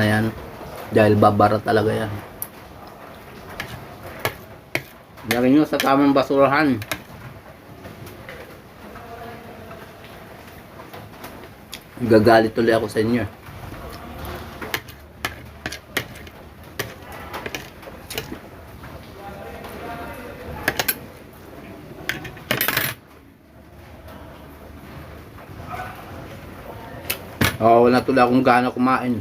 na yan. Dahil babara talaga yan. Lagyan nyo sa tamang basurahan. Gagalit tuloy ako sa inyo. Oo, wala tuloy akong gana kumain.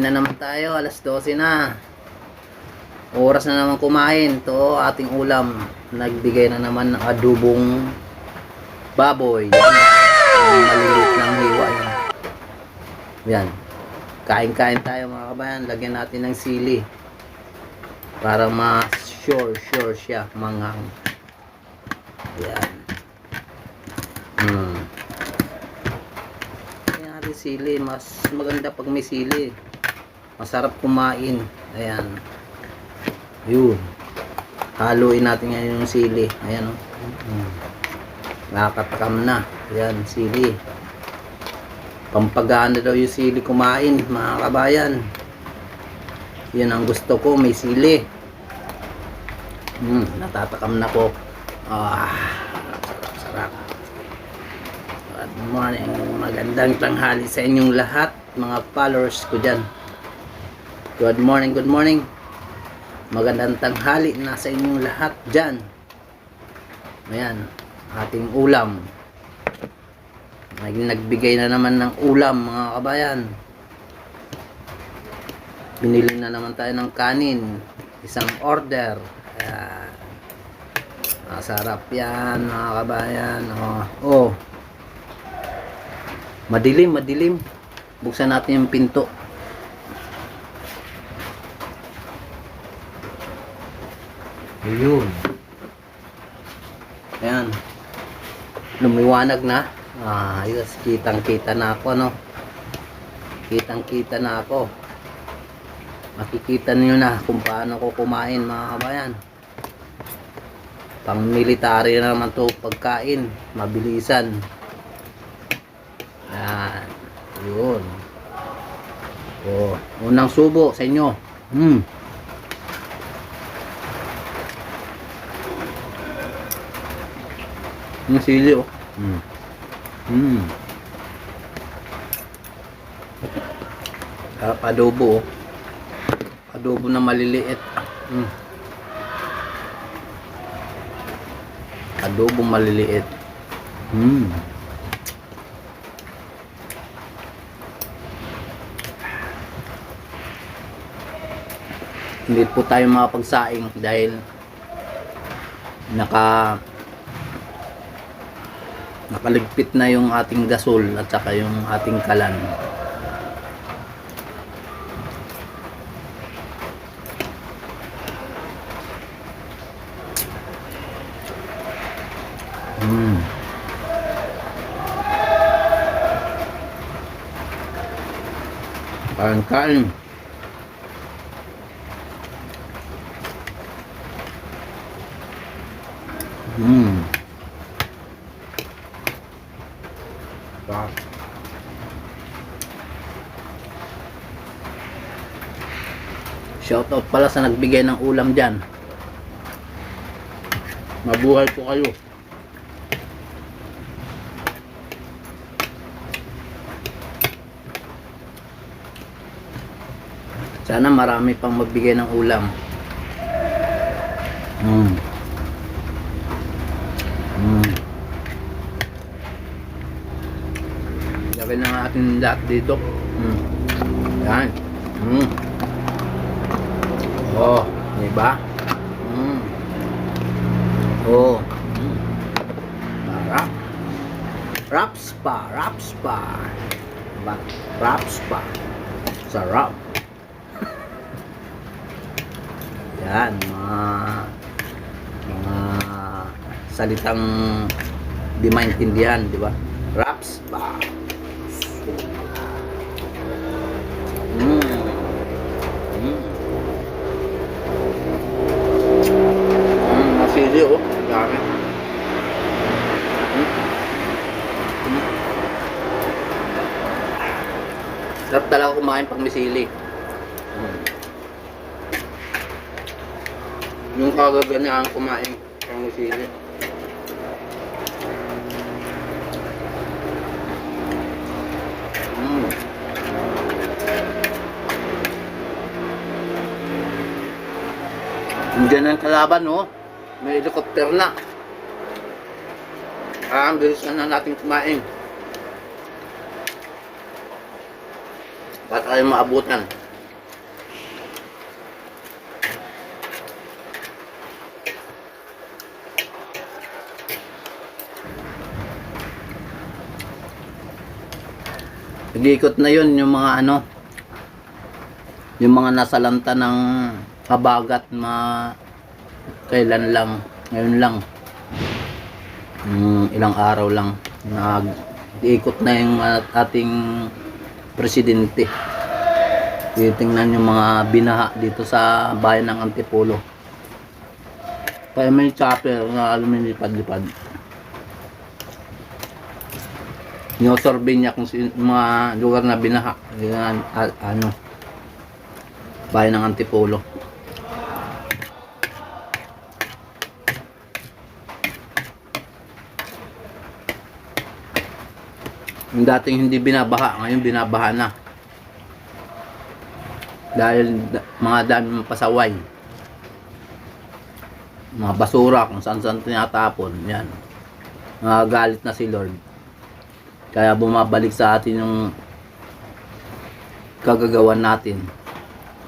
Kain na naman tayo, alas 12 na. Oras na naman kumain. To ating ulam. Nagbigay na naman ng adubong baboy. Yan. Maliliit ng hiwa yan. Kain-kain tayo mga kabayan. Lagyan natin ng sili. Para ma-sure, sure siya. Manghang. Yan. Hmm. Lagyan natin sili. Mas maganda pag may sili. Masarap kumain. Ayan. Yun. Haluin natin ngayon yung sili. Ayan o. Mm. Nakatakam na. Ayan, sili. Pampagana daw yung sili kumain, mga kabayan. Yan ang gusto ko, may sili. Mm, natatakam na ko. Ah, sarap, sarap. Good morning. Magandang tanghali sa inyong lahat, mga followers ko dyan. Good morning, good morning. Magandang tanghali na sa inyong lahat dyan. Ayan, ating ulam. May nagbigay na naman ng ulam mga kabayan. Binili na naman tayo ng kanin. Isang order. Ayan. Masarap yan mga kabayan. Oh. oh. Madilim, madilim. Buksan natin yung pinto. Ayun. Ayan. Lumiwanag na. Ah, ayos. Kitang-kita na ako, no? Kitang-kita na ako. Makikita niyo na kung paano ko kumain, mga kabayan. Pang military na naman to pagkain. Mabilisan. Ayan. Yun. Oh, unang subo sa inyo. Hmm. Yung sili oh. Mm. Mm. Ah, adobo oh. Adobo na maliliit. Mm. Adobo maliliit. Mm. Hindi po tayo makapagsaing dahil naka nakaligpit na yung ating gasol at saka yung ating kalan mm. kain kain mm. Shoutout pala sa nagbigay ng ulam dyan. Mabuhay po kayo. Sana marami pang magbigay ng ulam. Mm. Mm. Lagay na nga ating lahat dito. Mm. Yan. Mm. Oh, di ba? Mm. Oh. Mm. Sarap. Raps pa, raps pa. Diba? Raps pa. Sarap. Yan, mga mga salitang di maintindihan, di ba? Raps pa. Mm. Mm, masili oh. Dami. Sarap talaga kumain pag may sili. Yung kagaganaan kumain pag may sili. Mm. Hindi na ang kalaban, no? May helicopter na. Ah, ang bilis na natin kumain. Ba't tayo maabutan? Nag-iikot na yun yung mga ano, yung mga nasa lanta ng kabagat na kailan lang, ngayon lang. Mm, ilang araw lang nag-iikot na yung at- ating presidente. Titingnan yung mga binaha dito sa bayan ng Antipolo. Kaya may chopper na alam mo lipad-lipad. Sinosurvey niya kung mga lugar na binaha. Yan, ano, bayan ng Antipolo. Yung dating hindi binabaha, ngayon binabaha na. Dahil da- mga dami pasaway. Mga basura kung saan saan tinatapon. Yan. Nagagalit na si Lord. Kaya bumabalik sa atin yung kagagawan natin.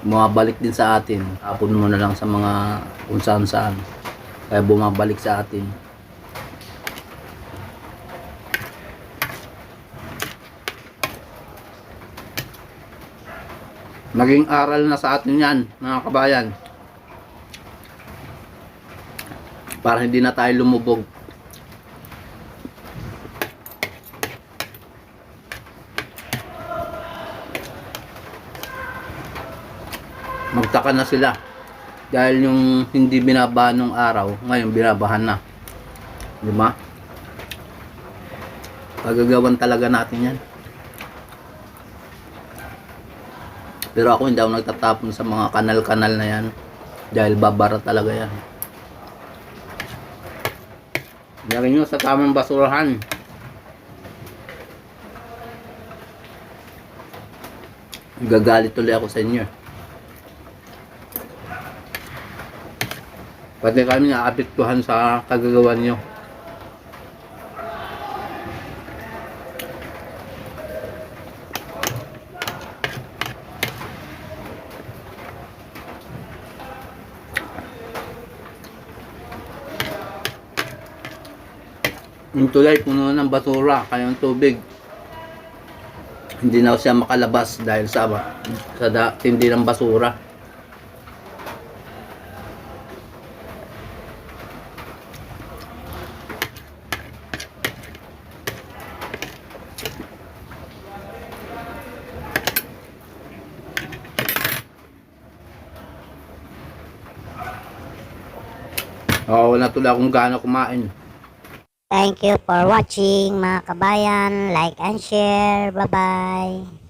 Bumabalik din sa atin. Tapon mo na lang sa mga kung saan saan. Kaya bumabalik sa atin. Naging aral na sa atin yan, mga kabayan. Para hindi na tayo lumubog. Magtaka na sila. Dahil yung hindi binabahan nung araw, ngayon binabahan na. Di ba? Pagagawan talaga natin yan. Pero ako hindi ako nagtatapon sa mga kanal-kanal na yan. Dahil babara talaga yan. Lagyan nyo sa tamang basurahan. Gagalit tuloy ako sa inyo. Pati kami naapektuhan sa kagagawan nyo. Yung tulay puno ng basura, kaya yung tubig. Hindi na siya makalabas dahil sa sa da, tindi ng basura. Oo, wala tuloy akong gana kumain. Thank you for watching mga kabayan. Like and share. Bye-bye.